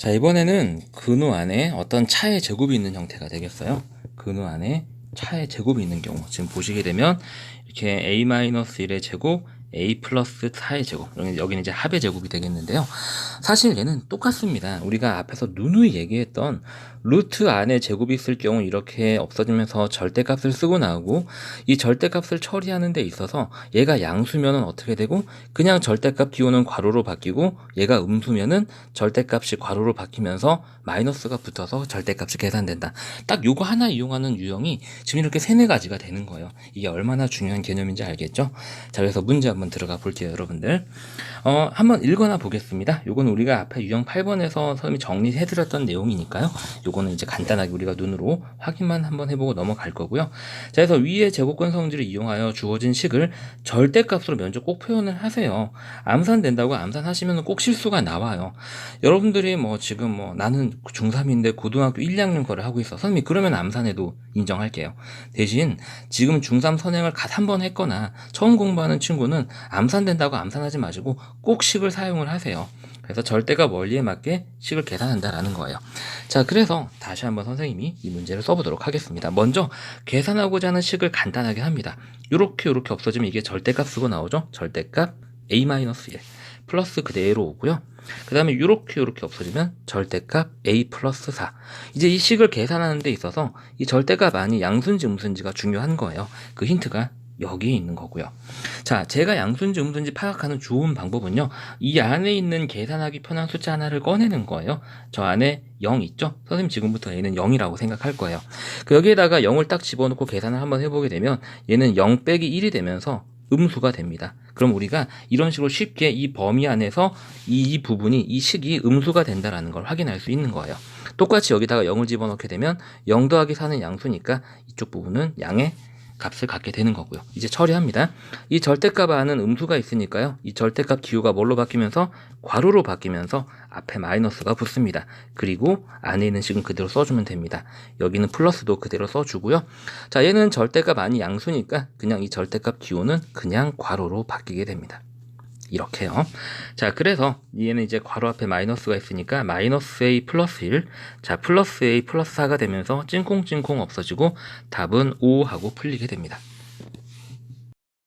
자, 이번에는 근우 안에 어떤 차의 제곱이 있는 형태가 되겠어요. 근우 안에 차의 제곱이 있는 경우. 지금 보시게 되면 이렇게 a-1의 제곱, a 플러스 4의 제곱. 여기- 여기는 이제 합의 제곱이 되겠는데요. 사실 얘는 똑같습니다. 우리가 앞에서 누누이 얘기했던 루트 안에 제곱이 있을 경우 이렇게 없어지면서 절대값을 쓰고 나오고 이 절대값을 처리하는 데 있어서 얘가 양수면은 어떻게 되고 그냥 절대값 기호는 괄호로 바뀌고 얘가 음수면은 절대값이 괄호로 바뀌면서 마이너스가 붙어서 절대값이 계산된다. 딱 요거 하나 이용하는 유형이 지금 이렇게 세네 가지가 되는 거예요. 이게 얼마나 중요한 개념인지 알겠죠? 자, 그래서 문제 한번 들어가 볼게요, 여러분들. 어, 한번 읽어나 보겠습니다. 요건 우리가 앞에 유형 8번에서 선생님이 정리해드렸던 내용이니까요. 요거는 이제 간단하게 우리가 눈으로 확인만 한번 해보고 넘어갈 거고요. 자, 그래서 위의 제곱권 성질을 이용하여 주어진 식을 절대값으로 면적 꼭 표현을 하세요. 암산된다고 암산하시면 꼭 실수가 나와요. 여러분들이 뭐 지금 뭐 나는 중3인데 고등학교 1, 2학년 거를 하고 있어. 선생님이 그러면 암산해도 인정할게요. 대신 지금 중3 선행을 갓 한 번 했거나 처음 공부하는 친구는 암산된다고 암산하지 마시고 꼭 식을 사용을 하세요. 그래서 절대가 원리에 맞게 식을 계산한다라는 거예요. 자, 그래서 다시 한번 선생님이 이 문제를 써보도록 하겠습니다. 먼저 계산하고자 하는 식을 간단하게 합니다. 요렇게 요렇게 없어지면 이게 절대값 쓰고 나오죠? 절대값 a-1 플러스 그대로 오고요. 그 다음에 요렇게 요렇게 없어지면 절대값 a 플러스 4 이제 이 식을 계산하는 데 있어서 이 절대값 안이 양수인지 음수인지가 중요한 거예요. 그 힌트가 여기에 있는 거고요. 자, 제가 양수인지 음수인지 파악하는 좋은 방법은요. 이 안에 있는 계산하기 편한 숫자 하나를 꺼내는 거예요. 저 안에 0 있죠? 선생님 지금부터 얘는 0이라고 생각할 거예요. 그 여기에다가 0을 딱 집어넣고 계산을 한번 해보게 되면 얘는 0 빼기 1이 되면서 음수가 됩니다. 그럼 우리가 이런 식으로 쉽게 이 범위 안에서 이, 이 부분이 이 식이 음수가 된다라는 걸 확인할 수 있는 거예요. 똑같이 여기다가 0을 집어넣게 되면 0 더하기 4는 양수니까 이쪽 부분은 양의 값을 갖게 되는 거고요. 이제 처리합니다. 이 절대값 안은 음수가 있으니까요. 이 절대값 기호가 뭘로 바뀌면서 괄호로 바뀌면서 앞에 마이너스가 붙습니다. 그리고 안에 있는 식은 그대로 써주면 됩니다. 여기는 플러스도 그대로 써주고요. 자, 얘는 절대값 아니 양수니까 그냥 이 절대값 기호는 그냥 괄호로 바뀌게 됩니다. 이렇게요. 자, 그래서 얘는 이제 괄호 앞에 마이너스가 있으니까 마이너스 a 플러스 1. 자, 플러스 a 플러스 4가 되면서 찡콩찡콩 없어지고 답은 5 하고 풀리게 됩니다.